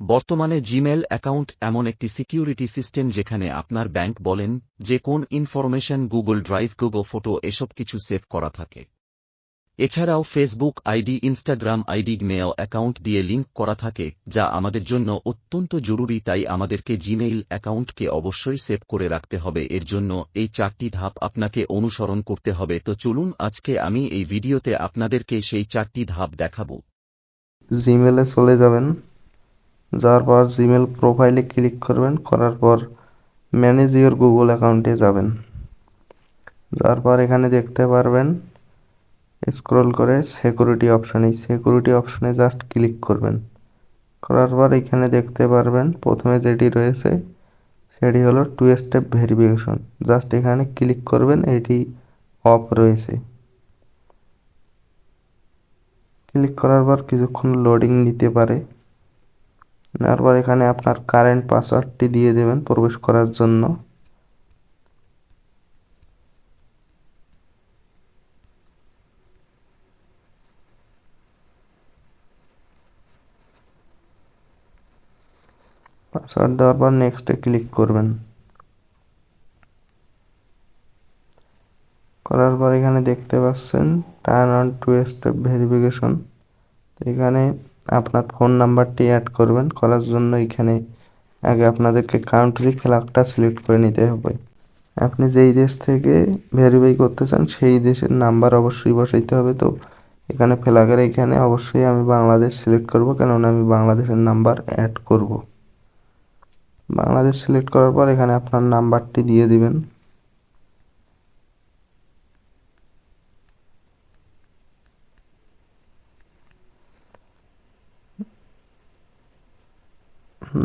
বর্তমানে Gmail account এমন একটি সিকিউরিটি সিস্টেম যেখানে আপনার ব্যাংক বলেন, যে কোন information, Google drive, Google photo এসব কিছু সেভ করা থাকে। এছাড়াও Facebook ID, Instagram ID mail account দিয়ে লিঙ্ক করা থাকে, যা আমাদের জন্য অত্যন্ত জরুরি, তাই আমাদেরকে জিমেইল অ্যাকাউন্টকে অবশ্যই সেভ করে রাখতে হবে। এর জন্য এই চারটি ধাপ আপনাকে অনুসরণ করতে হবে। তো চলুন, আজকে আমি এই ভিডিওতে আপনাদেরকে সেই চারটি ধাপ দেখাব। জিমেলে চলে যাবেন। যাওয়ার পর জিমেল প্রোফাইলে ক্লিক করবেন, করার পর ম্যানেজ ইওর গুগল অ্যাকাউন্টে যাবেন। যাওয়ার পর এখানে দেখতে পারবেন স্ক্রল করে সিকিউরিটি অপশন সিকিউরিটি অপশনে জাস্ট ক্লিক করবেন। করার পর এখানে দেখতে পারবেন, প্রথমে যেটি রয়েছে, সেটি হলো টু স্টেপ ভেরিফিকেশন জাস্ট এখানে ক্লিক করবেন, এটি অফ রয়েছে। ক্লিক করার পর কিছুক্ষণ লোডিং নিতে পারে। তারপর এখানে আপনার কারেন্ট পাসওয়ার্ডটি দিয়ে দেবেন প্রবেশ করার জন্য। পাসওয়ার্ড দেওয়ার পর নেক্সটে ক্লিক করবেন। করার পর এখানে দেখতে পাচ্ছেন turn on two step verification এখানে আপনার ফোন নাম্বারটি অ্যাড করবেন। করার জন্য এখানে আগে আপনাদেরকে কান্ট্রি ফ্ল্যাগটা সিলেক্ট করে নিতে হবে। আপনি যেই দেশ থেকে ভেরিফাই করতে চান, সেই দেশের নাম্বার অবশ্যই বসাইতে হবে। তো এখানে ফ্ল্যাগের এখানে অবশ্যই আমি বাংলাদেশ সিলেক্ট করব, কেননা আমি বাংলাদেশের নাম্বার অ্যাড করব। বাংলাদেশ সিলেক্ট করার পর এখানে আপনার নাম্বারটি দিয়ে দিবেন।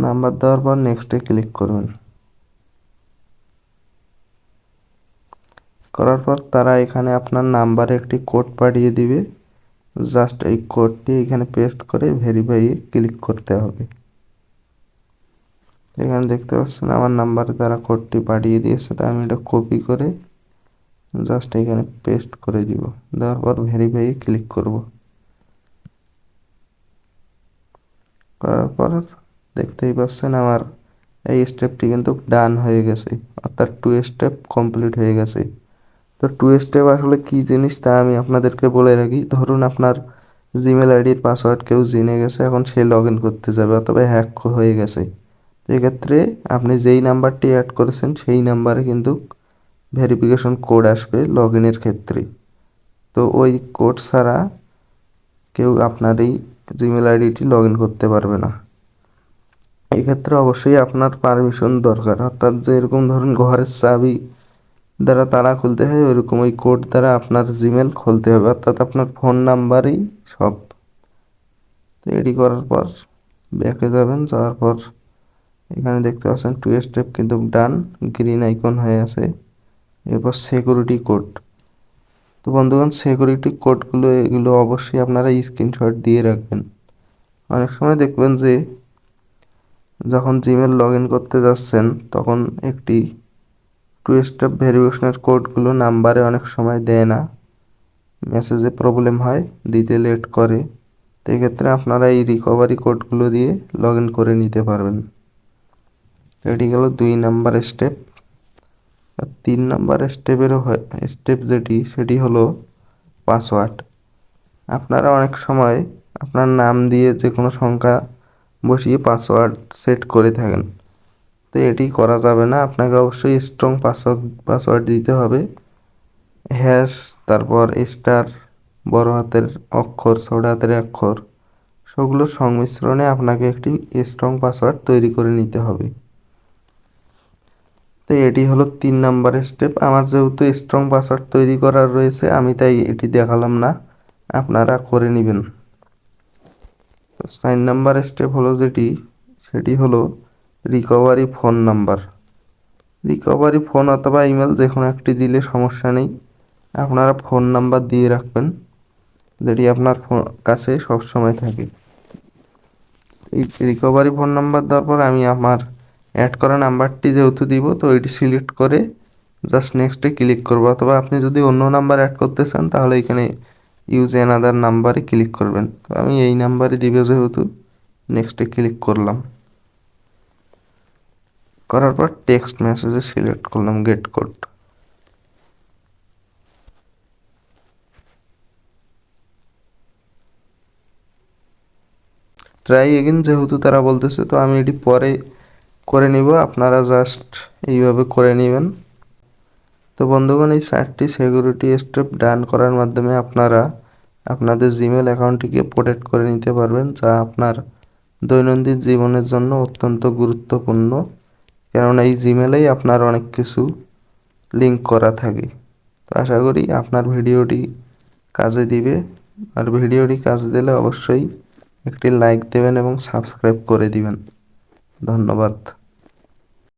নাম্বার দেওয়ার পর নেক্সটে ক্লিক করবেন। করার পর তারা এখানে আপনার নাম্বারে একটি কোড পাঠিয়ে দিবে। জাস্ট এই কোডটি এখানে পেস্ট করে ভেরিফাইয়ে ক্লিক করতে হবে। এখানে দেখতে পাচ্ছেন আমার নাম্বারে তারা কোডটি পাঠিয়ে দিয়েছে তাই আমি এটা কপি করে জাস্ট এখানে পেস্ট করে দিব। দেওয়ার পর ভেরিফাইয়ে ক্লিক করব। করার পর দেখতেই পাচ্ছেন আমার এই স্টেপটি কিন্তু ডান হয়ে গেছে। অর্থাৎ টু স্টেপ কমপ্লিট হয়ে গেছে। তো টু স্টেপ আসলে কী জিনিস তা আমি আপনাদেরকে বলে রাখি। ধরুন আপনার জিমেল আইডির পাসওয়ার্ড কেউ জেনে গেছে, এখন সে লগ ইন করতে যাবে অথবা হ্যাক হয়ে গেছে। এক্ষেত্রে আপনি যেই নাম্বারটি অ্যাড করেছেন, সেই নাম্বারে কিন্তু ভেরিফিকেশন কোড আসবে লগ ইনের ক্ষেত্রে। তো ওই কোড ছাড়া কেউ আপনার এই জিমেল আইডিটি লগ ইন করতে পারবে না। এক্ষেত্রে অবশ্যই আপনার পারমিশন দরকার। অর্থাৎ যে এরকম ধরুন ঘরের চাবি দ্বারা তালা খুলতে হয় ওইরকম ওই কোড দ্বারা আপনার জিমেল খুলতে হবে। অর্থাৎ আপনার ফোন নাম্বারই সব। তো করার পর ব্যাকে যাবেন, যাওয়ার পর এখানে দেখতে পাচ্ছেন টু স্টেপ কিন্তু ডান গ্রিন আইকন হয়ে আছে। এরপর সিকিউরিটি কোড তো বন্ধুগণ সিকিউরিটি কোডগুলো এগুলো অবশ্যই আপনারা স্ক্রিনশট দিয়ে রাখবেন। অনেক সময় দেখবেন যে যখন জিমেল লগ ইন করতে যাচ্ছেন, তখন একটি টু স্টেপ ভেরিফিকেশনের কোডগুলো নাম্বারে অনেক সময় দেয় না। মেসেজে প্রবলেম হয়, দিতে লেট করে। তো এক্ষেত্রে আপনারা এই রিকভারি কোডগুলো দিয়ে লগ ইন করে নিতে পারবেন। এটি গেল দুই নাম্বার স্টেপ। আর তিন নাম্বার স্টেপেরও স্টেপ যেটি, সেটি হলো পাসওয়ার্ড। আপনারা অনেক সময় আপনার নাম দিয়ে যে কোনো সংখ্যা বসিয়ে পাসওয়ার্ড সেট করে থাকেন। তো এটি করা যাবে না। আপনাকে অবশ্যই স্ট্রং পাসওয়ার্ড পাসওয়ার্ড দিতে হবে। হ্যাশ তারপর স্টার বড় হাতের অক্ষর, ছোট হাতের অক্ষর সবগুলোর সংমিশ্রণে আপনাকে একটি স্ট্রং পাসওয়ার্ড তৈরি করে নিতে হবে। তো এটি হলো তিন নাম্বার স্টেপ আমার যেহেতু স্ট্রং পাসওয়ার্ড তৈরি করার রয়েছে, আমি তাই এটি দেখালাম না। আপনারা করে নেবেন। চার নাম্বার স্টেপ হলো যেটি, সেটি হলো recovery phone number recovery phone অথবা ইমেল যে কোনো একটি দিলে সমস্যা নেই। আপনারা ফোন নাম্বার দিয়ে রাখবেন, যেটি আপনার কাছে সবসময় থাকে। এই রিকভারি ফোন নাম্বার দেওয়ার পর আমি আমার অ্যাড করা নাম্বারটি যেহেতু দিব, তো এটি সিলেক্ট করে জাস্ট নেক্সটে ক্লিক করব। অথবা আপনি যদি অন্য নাম্বার অ্যাড করতে চান, তাহলে এখানে ইউজ অ্যানাদার নাম্বারে ক্লিক করবেন। আমি এই নাম্বারে দিব যেহেতু নেক্সটে ক্লিক করলাম। করার পর টেক্সট মেসেজে সিলেক্ট করলাম গেট কোড ট্রাই এগেন যেহেতু তারা বলতেছে, তো আমি এটি পরে করে নিব। আপনারা জাস্ট এইভাবে করে নেবেন। তো বন্ধুগণ, এই চারটি সিকিউরিটি স্টেপ ডান করার মাধ্যমে আপনারা আপনাদের জিমেল অ্যাকাউন্টটিকে প্রোটেক্ট করে নিতে পারবেন, যা আপনার দৈনন্দিন জীবনের জন্য অত্যন্ত গুরুত্বপূর্ণ। কেননা এই জিমেলেই আপনার অনেক কিছু লিঙ্ক করা থাকে। তো আশা করি আপনার ভিডিওটি কাজে দিবে। আর ভিডিওটি কাজে দিলে অবশ্যই একটি লাইক দেবেন এবং সাবস্ক্রাইব করে দিবেন। ধন্যবাদ।